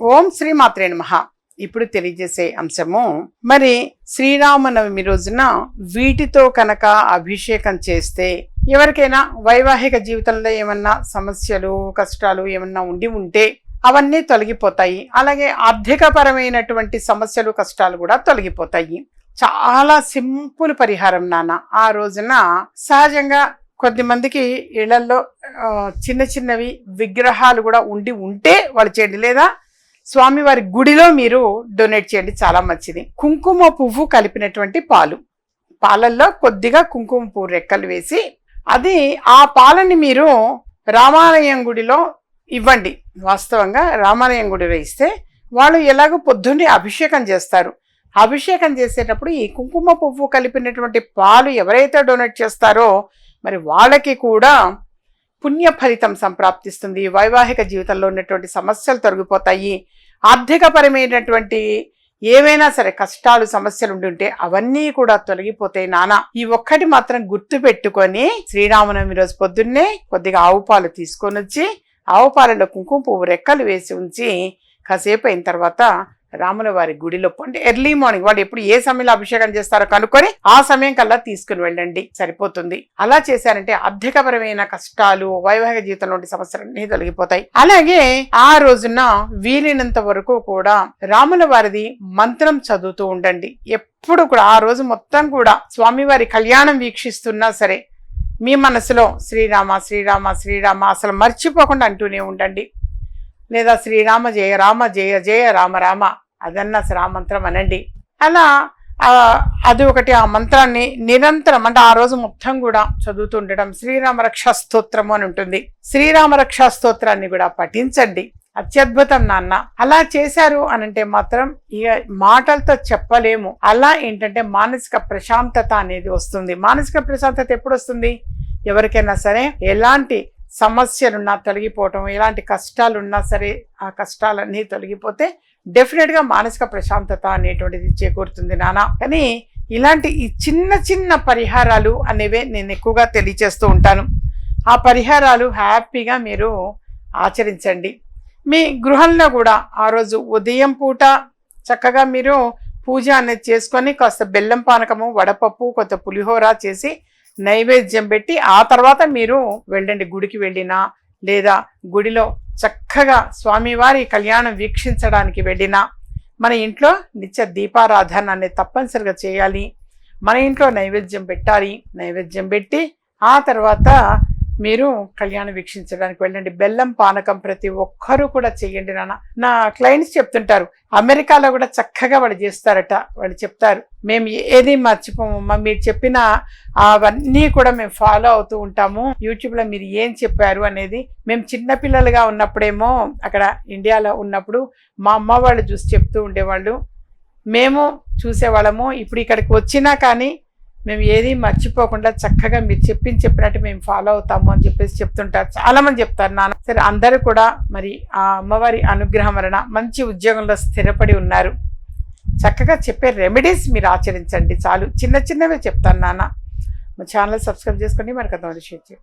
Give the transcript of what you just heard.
ఓం శ్రీ మాత్రే నమః. ఇప్పుడు తెలియజేసే అంశము మరి శ్రీరామనవమి రోజున వీటితో కనుక అభిషేకం చేస్తే ఎవరికైనా వైవాహిక జీవితంలో ఏమన్నా సమస్యలు కష్టాలు ఏమన్నా ఉండి ఉంటే అవన్నీ తొలగిపోతాయి. అలాగే ఆర్థికపరమైనటువంటి సమస్యలు కష్టాలు కూడా తొలగిపోతాయి. చాలా సింపుల్ పరిహారం నాన్న. ఆ రోజున సహజంగా కొద్దిమందికి ఇళ్ళలో చిన్న చిన్నవి విగ్రహాలు కూడా ఉండి ఉంటే వాళ్ళు చేయండి లేదా స్వామివారి గుడిలో మీరు డొనేట్ చేయండి చాలా మంచిది. కుంకుమ పువ్వు కలిపినటువంటి పాలు. పాలల్లో కొద్దిగా కుంకుమ పువ్వు రెక్కలు వేసి అది ఆ పాలని మీరు రామాలయం గుడిలో ఇవ్వండి. వాస్తవంగా రామాలయం గుడిలో ఇస్తే వాళ్ళు ఎలాగో పొద్దున్నే అభిషేకం చేస్తారు. అభిషేకం చేసేటప్పుడు ఈ కుంకుమ పువ్వు కలిపినటువంటి పాలు ఎవరైతే డొనేట్ చేస్తారో మరి వాళ్ళకి కూడా పుణ్య ఫలితం సంప్రాప్తిస్తుంది. వైవాహిక జీవితంలో ఉన్నటువంటి సమస్యలు తొలగిపోతాయి. ఆర్థికపరమైనటువంటి ఏవైనా సరే కష్టాలు సమస్యలు ఉండి ఉంటే అవన్నీ కూడా తొలగిపోతాయి నానా. ఈ ఒక్కటి మాత్రం గుర్తు పెట్టుకొని శ్రీరామనవమి రోజు పొద్దున్నే కొద్దిగా ఆవు పాలు తీసుకొని వచ్చి ఆవు పాలలో కుంకుమ పువ్వు రెక్కలు వేసి ఉంచి కాసేపు అయిన తర్వాత రాముల వారి గుడిలో అంటే ఎర్లీ మార్నింగ్ వాళ్ళు ఎప్పుడు ఏ సమయంలో అభిషేకం చేస్తారో కనుక్కొని ఆ సమయం కల్లా తీసుకుని వెళ్ళండి. సరిపోతుంది. అలా చేశారంటే ఆర్థికపరమైన కష్టాలు వైవాహిక జీవితంలో సమస్యలన్నీ తొలగిపోతాయి. అలాగే ఆ రోజున వీలైనంత వరకు కూడా రాముల వారిది మంత్రం చదువుతూ ఉండండి. ఎప్పుడు కూడా ఆ రోజు మొత్తం కూడా స్వామివారి కళ్యాణం వీక్షిస్తున్నా సరే మీ మనసులో శ్రీరామ శ్రీరామ శ్రీరామ అసలు మర్చిపోకుండా అంటూనే ఉండండి. లేదా శ్రీరామ జయ రామ జయ జయ రామ రామ అదన్నా శ్రామంత్రం అనండి. అలా అది ఒకటి ఆ మంత్రాన్ని నిరంతరం అంటే ఆ రోజు మొత్తం కూడా చదువుతూ ఉండడం స్తోత్రము అని ఉంటుంది. శ్రీరామరక్షా స్తోత్రాన్ని కూడా పఠించండి. అత్యద్భుతం నాన్న. అలా చేశారు అనంటే మాత్రం ఇక మాటలతో చెప్పలేము. అలా ఏంటంటే మానసిక ప్రశాంతత అనేది వస్తుంది. మానసిక ప్రశాంతత ఎప్పుడు వస్తుంది? ఎవరికైనా సరే ఎలాంటి సమస్యలున్నా తొలగిపోవటం ఎలాంటి కష్టాలున్నా సరే ఆ కష్టాలన్నీ తొలగిపోతే డెఫినెట్గా మానసిక ప్రశాంతత అనేటువంటిది చేకూరుతుంది నాన్న కానీ ఇలాంటి ఈ చిన్న చిన్న పరిహారాలు అనేవే నేను ఎక్కువగా తెలియచేస్తూ ఉంటాను. ఆ పరిహారాలు హ్యాపీగా మీరు ఆచరించండి. మీ గృహంలో కూడా ఆ రోజు ఉదయం పూట చక్కగా మీరు పూజ అనేది చేసుకొని కాస్త బెల్లం పానకము వడపప్పు కొంత పులిహోర చేసి నైవేద్యం పెట్టి ఆ తర్వాత మీరు వెళ్ళండి. గుడికి వెళ్ళినా లేదా గుడిలో చక్కగా స్వామివారి కళ్యాణం వీక్షించడానికి వెళ్ళినా మన ఇంట్లో నిత్య దీపారాధన అనేది తప్పనిసరిగా చేయాలి. మన ఇంట్లో నైవేద్యం పెట్టాలి. నైవేద్యం పెట్టి ఆ తర్వాత మీరు కళ్యాణం వీక్షించడానికి వెళ్ళండి. బెల్లం పానకం ప్రతి ఒక్కరూ కూడా చేయండి నాన్న. నా క్లయింట్స్ చెప్తుంటారు అమెరికాలో కూడా చక్కగా వాళ్ళు చేస్తారట వాళ్ళు చెప్తారు. మేము ఏది మర్చిపోమమ్మా మీరు చెప్పిన అవన్నీ కూడా మేము ఫాలో అవుతూ ఉంటాము. యూట్యూబ్లో మీరు ఏం చెప్పారు అనేది మేము చిన్నపిల్లలుగా ఉన్నప్పుడేమో అక్కడ ఇండియాలో ఉన్నప్పుడు మా అమ్మ వాళ్ళు చూసి చెప్తూ ఉండేవాళ్ళు. మేము చూసేవాళ్ళము. ఇప్పుడు ఇక్కడికి వచ్చినా కానీ మేము ఏది మర్చిపోకుండా చక్కగా మీరు చెప్పింది చెప్పినట్టు మేము ఫాలో అవుతాము అని చెప్పేసి చెప్తుంటారు. చాలా మంది చెప్తారు నాన్న. సరే అందరూ కూడా మరి ఆ అమ్మవారి అనుగ్రహం వలన మంచి ఉద్యోగంలో స్థిరపడి ఉన్నారు. చక్కగా చెప్పే రెమెడీస్ మీరు ఆచరించండి చాలు. చిన్న చిన్నవే చెప్తాను నాన్న. మా ఛానల్ సబ్స్క్రైబ్ చేసుకోండి మరి కొంతమంది షేర్ చేయండి.